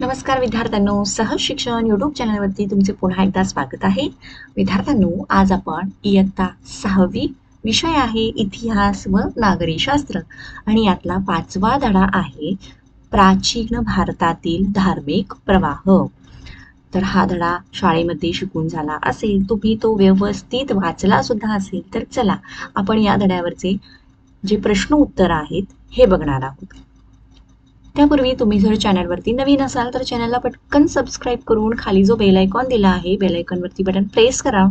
नमस्कार विद्यार्थ्यांनो सहज शिक्षण युट्यूब चॅनलवरती तुमचे पुन्हा एकदा स्वागत आहे. विद्यार्थ्यांनो आज आपण इयत्ता सहावी विषय आहे इतिहास व नागरी शास्त्र आणि यातला पाचवा धडा आहे प्राचीन भारतातील धार्मिक प्रवाह. तर हा धडा शाळेमध्ये शिकून झाला असेल तुम्ही तो व्यवस्थित वाचला सुद्धा असेल तर चला आपण या धड्यावरचे जे प्रश्न उत्तर आहेत हे बघणार आहोत. त्यापूर्वी तुम्ही जर चॅनलवरती नवीन असाल तर चॅनलला पटकन सबस्क्राईब करून खाली जो बेल आयकॉन दिला आहे बेल आयकॉनवरती बटन प्रेस करा.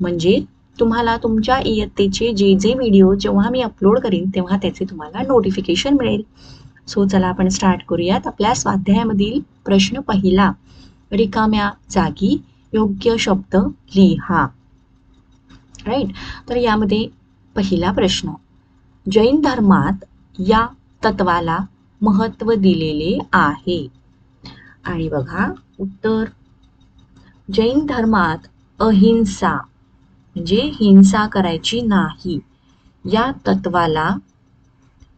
म्हणजे तुम्हाला तुमच्या इयत्तेचे जे जे व्हिडिओ जेव्हा मी अपलोड करीन तेव्हा त्याचे तुम्हाला नोटिफिकेशन मिळेल. सो चला आपण स्टार्ट करूयात. आपल्या स्वाध्यायामधील प्रश्न पहिला. रिकाम्या जागी योग्य शब्द लिहा. राईट तर यामध्ये पहिला प्रश्न. जैन धर्मात या तत्वाला महत्त्व दिलेले आहे. आणि बघा उत्तर. जैन धर्मात अहिंसा म्हणजे हिंसा करायची नाही या तत्वाला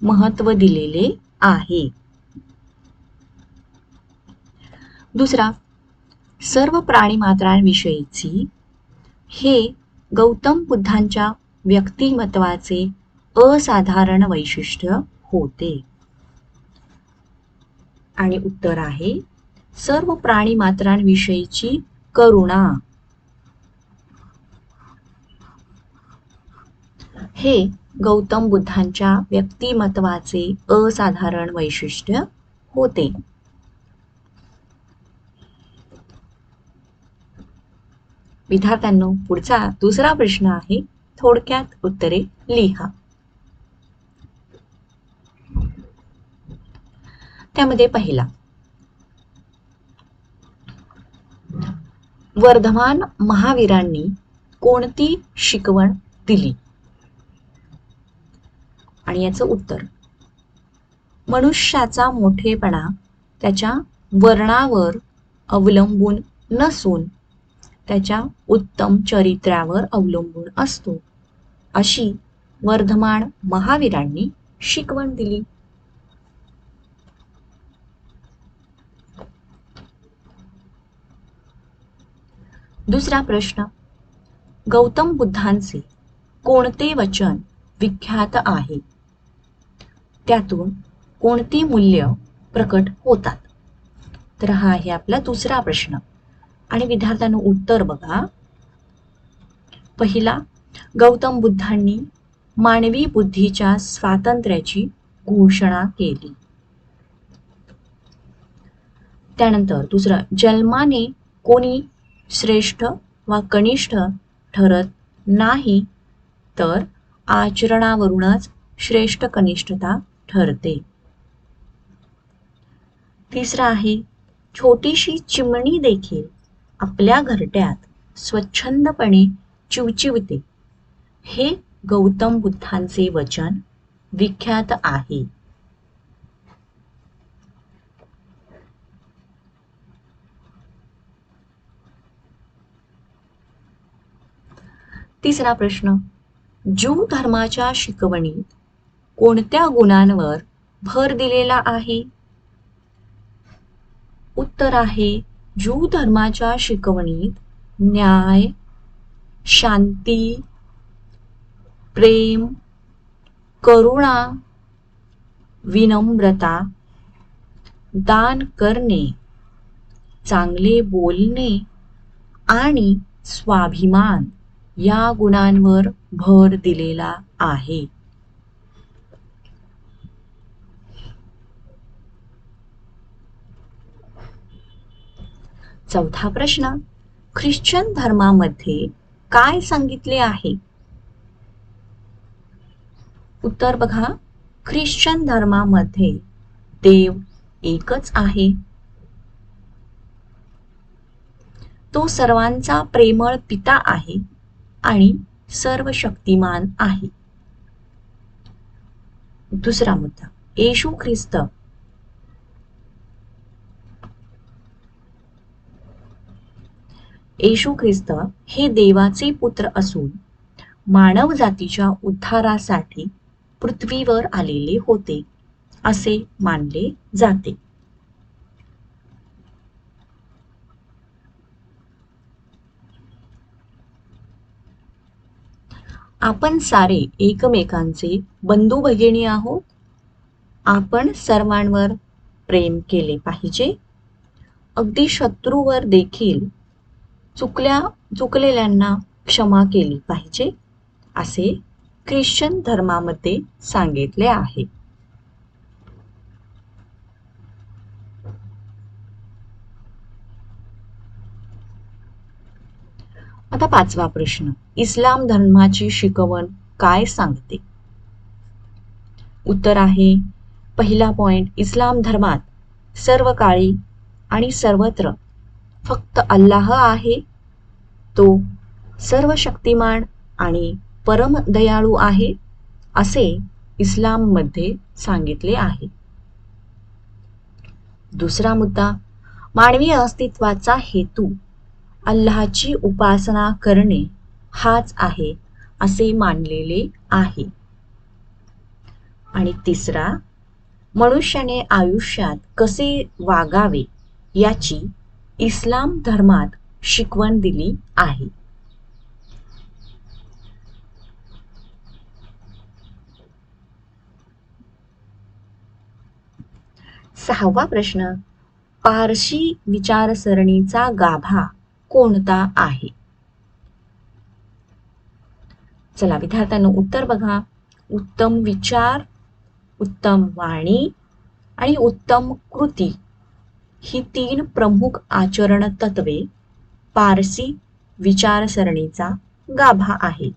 महत्त्व दिलेले आहे. दुसरा सर्व प्राणीमात्रांविषयीची हे गौतम बुद्धांच्या व्यक्तिमत्वाचे असाधारण वैशिष्ट्य होते. आणि उत्तर आहे सर्व प्राणी मात्रांविषयीची करुणा. हे गौतम बुद्धांच्या व्यक्तिमत्वाचे असाधारण वैशिष्ट्य होते. विद्यार्थ्यांनो पुढचा दुसरा प्रश्न आहे थोडक्यात उत्तरे लिहा. त्यामध्ये पहिला. वर्धमान महावीरांनी कोणती शिकवण दिली? आणि याचं उत्तर. मनुष्याचा मोठेपणा त्याच्या वर्णावर अवलंबून नसून त्याच्या उत्तम चरित्र्यावर अवलंबून असतो. अशी वर्धमान महावीरांनी शिकवण दिली. दुसरा प्रश्न. गौतम बुद्धांचे कोणते वचन विख्यात आहे? त्यातून कोणती मूल्य प्रकट होतात? तर हा आहे आपला दुसरा प्रश्न. आणि विद्यार्थ्यांना उत्तर बघा. पहिला गौतम बुद्धांनी मानवी बुद्धीच्या स्वातंत्र्याची घोषणा केली. त्यानंतर दुसरं जन्माने कोणी श्रेष्ठ वा कनिष्ठ ठरत नाही तर आचरणावरूनच श्रेष्ठ कनिष्ठता ठरते. तिसरा आहे छोटीशी चिमणी देखील आपल्या घरट्यात स्वच्छंदपणे चिवचिवते. हे गौतम बुद्धांचे वचन विख्यात आहे. तिसरा प्रश्न. ज्यू धर्माच्या शिकवणीत कोणत्या गुणांवर भर दिलेला आहे? उत्तर आहे ज्यू धर्माच्या शिकवणीत न्याय शांती प्रेम करुणा विनम्रता दान करणे चांगले बोलणे आणि स्वाभिमान. या गुणांवर भर दिलेला आहे. चौथा प्रश्न ख्रिश्चन धर्मामध्ये काय सांगितले आहे? उत्तर बघा ख्रिश्चन धर्मामध्ये देव एकच आहे. तो सर्वांचा प्रेमळ पिता आहे. आणि सर्व शक्तिमान आहे. दुसरा मुद्दा. येशू ख्रिस्त येशू ख्रिस्त हे देवाचे पुत्र असून मानव जातीच्या उद्धारासाठी पृथ्वीवर आलेले होते असे मानले जाते. आपण सारे एकमेकांचे बंधू भगिनी आहोत. आपण सर्वांवर प्रेम केले पाहिजे. अगदी शत्रूवर देखील चुकल्या चुकलेल्यांना क्षमा केली पाहिजे असे ख्रिश्चन धर्मामध्ये सांगितले आहे. आता पाचवा प्रश्न. इस्लाम धर्माची शिकवण काय सांगते? उत्तर आहे पहिला पॉइंट इस्लाम धर्मात सर्व काळी आणि सर्वत्र फक्त अल्लाह आहे. तो सर्व शक्तिमान आणि परम दयाळू आहे असे इस्लाममध्ये सांगितले आहे. दुसरा मुद्दा मानवी अस्तित्वाचा हेतू अल्लाची उपासना करणे हाच आहे असे मानलेले आहे. आणि तिसरा मनुष्याने आयुष्यात कसे वागावे याची इस्लाम धर्मात शिकवण दिली आहे. सहावा प्रश्न पारशी विचारसरणीचा गाभा कोणता आहे? चला विद्यार्थ्यांना उत्तर बघा. उत्तम विचार उत्तम वाणी आणि उत्तम कृती ही तीन प्रमुख आचरण तत्वे पारसी विचारसरणीचा गाभा आहे.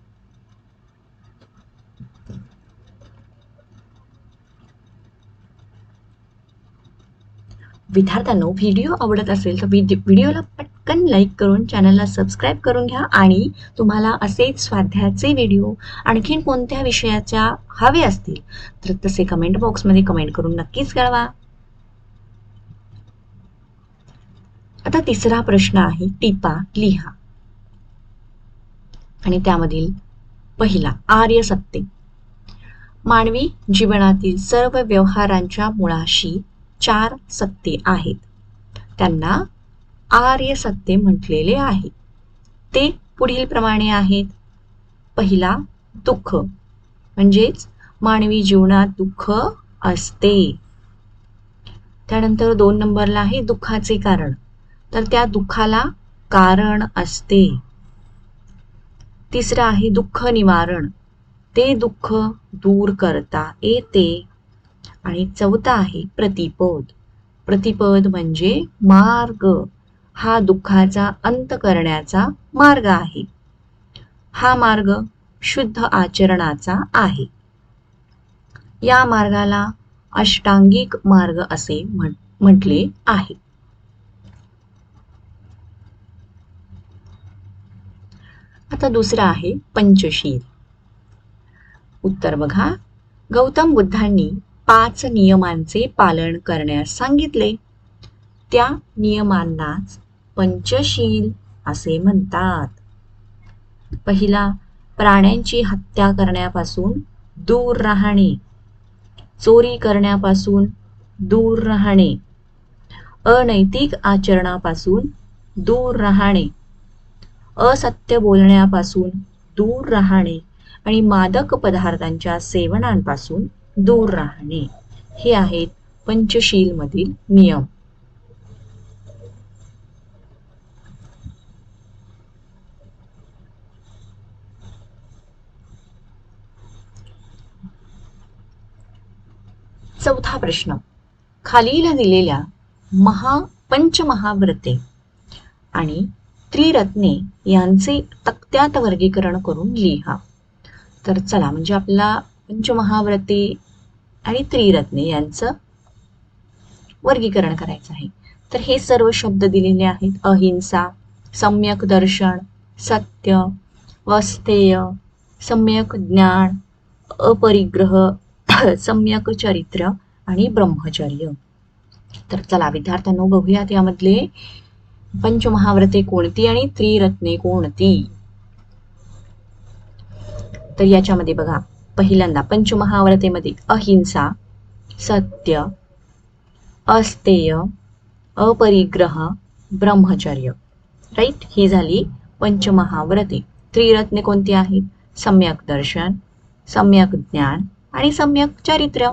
विद्यार्थ्यांना व्हिडिओ आवडत असेल तर व्हिडिओला पटकन लाईक करून चॅनलला सबस्क्राईब करून घ्या आणि तुम्हाला असेच स्वाध्यायाचे व्हिडिओ आणखीन कोणत्या विषयाच्या हवे असतील तर तसे कमेंट बॉक्समध्ये कमेंट करून नक्कीच कळवा. आता तिसरा प्रश्न आहे टिपा लिहा. आणि त्यामधील पहिला आर्य सत्ते. मानवी जीवनातील सर्व व्यवहारांच्या मुळाशी चार सत्ते आहेत. त्यांना आर्य सत्य म्हटलेले आहे. ते पुढील प्रमाणे आहेत. पहिला दुःख. म्हणजेच मानवी जीवनात दुःख असते. त्यानंतर दोन नंबरला आहे दुःखाचे कारण. तर त्या दुःखाला कारण असते. तिसरं आहे दुःख निवारण. ते दुःख दूर करता येते. आणि चौथा आहे प्रतिपद. प्रतिपद म्हणजे मार्ग. हा दुःखाचा अंत करण्याचा मार्ग आहे. हा मार्ग शुद्ध आचरणाचा आहे. या मार्गाला अष्टांगिक मार्ग असे म्हटले आहे. आता दुसरा आहे पंचशील. उत्तर बघा. गौतम बुद्धांनी पाच नियमांचे पालन करण्यास सांगितले. त्या नियमांनाच पंचशील असे म्हणतात. पहिला प्राण्यांची हत्या करण्यापासून दूर राहणे. चोरी करण्यापासून दूर राहणे. अनैतिक आचरणापासून दूर राहणे. असत्य बोलण्यापासून दूर राहणे आणि मादक पदार्थांच्या सेवनांपासून दूर राहणे. हे आहेत पंचशील मधील नियम. चौथा प्रश्न. खालील दिलेल्या महा पंचमहाव्रते आणि त्रिरत्ने यांचे तक्त्यात वर्गीकरण करून लिहा. तर चला म्हणजे आपला पंचमहाव्रते आणि त्रिरत्ने यांचं वर्गीकरण करायचं आहे. तर हे सर्व शब्द दिलेले आहेत. अहिंसा सम्यक दर्शन सत्य वस्तेय सम्यक ज्ञान अपरिग्रह सम्यक चरित्र आणि ब्रह्मचर्य. तर चला विद्यार्थ्यांनो बघूयात यामधले पंचमहाव्रते कोणती आणि त्रिरत्ने कोणती? तर याच्यामध्ये बघा पहिल्यांदा पंचमहाव्रतेमध्ये अहिंसा सत्य अस्तेय अपरिग्रह ब्रह्मचर्य. राईट? ही झाली पंचमहाव्रते. त्रिरत्ने कोणती आहेत? सम्यक दर्शन सम्यक ज्ञान आणि सम्यक चरित्र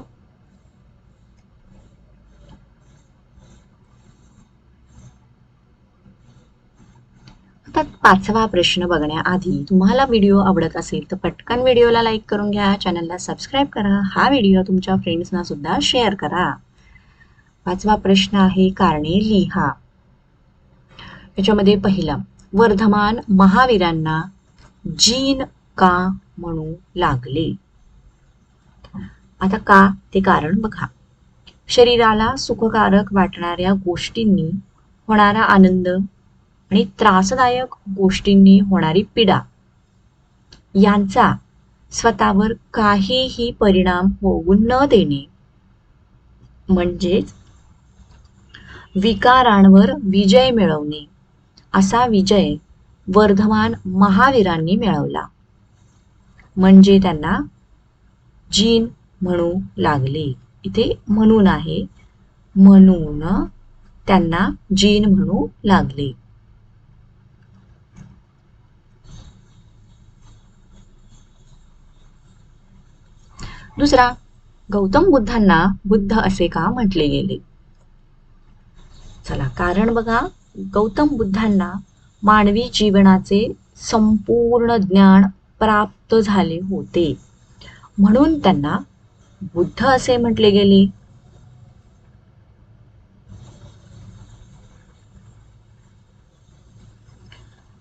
आता पाचवा प्रश्न बघण्याआधी तुम्हाला व्हिडिओ आवडत असेल तर पटकन व्हिडिओला लाईक करून घ्या चॅनलला सबस्क्राईब करा हा व्हिडिओ तुमच्या फ्रेंड्सना सुद्धा शेअर करा. पाचवा प्रश्न आहे कारणे लिहा. याच्यामध्ये पहिला वर्धमान महावीरांना जीन का म्हणू लागले? आता का ते कारण बघा. शरीराला सुखकारक वाटणाऱ्या गोष्टींनी होणारा आनंद आणि त्रासदायक गोष्टींनी होणारी पीडा यांचा स्वतःवर काहीही परिणाम होऊ न देणे. म्हणजेच विकारांवर विजय मिळवणे असा विजय वर्धमान महावीरांनी मिळवला. म्हणजे त्यांना जीन म्हणू लागले. इथे म्हणून आहे. म्हणून त्यांना जीन म्हणू लागले. दुसरा गौतम बुद्धांना बुद्ध असे का म्हटले गेले? चला कारण बघा गौतम बुद्धांना मानवी जीवनाचे संपूर्ण ज्ञान प्राप्त झाले होते. म्हणून त्यांना बुद्ध असे म्हटले गेले.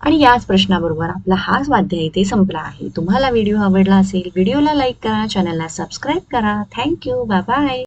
आणि याच प्रश्नाबरोबर आपला हा स्वाध्याय इथे संपला आहे. तुम्हाला व्हिडिओ आवडला असेल व्हिडिओला लाईक करा चॅनलला सबस्क्राईब करा. Thank you bye bye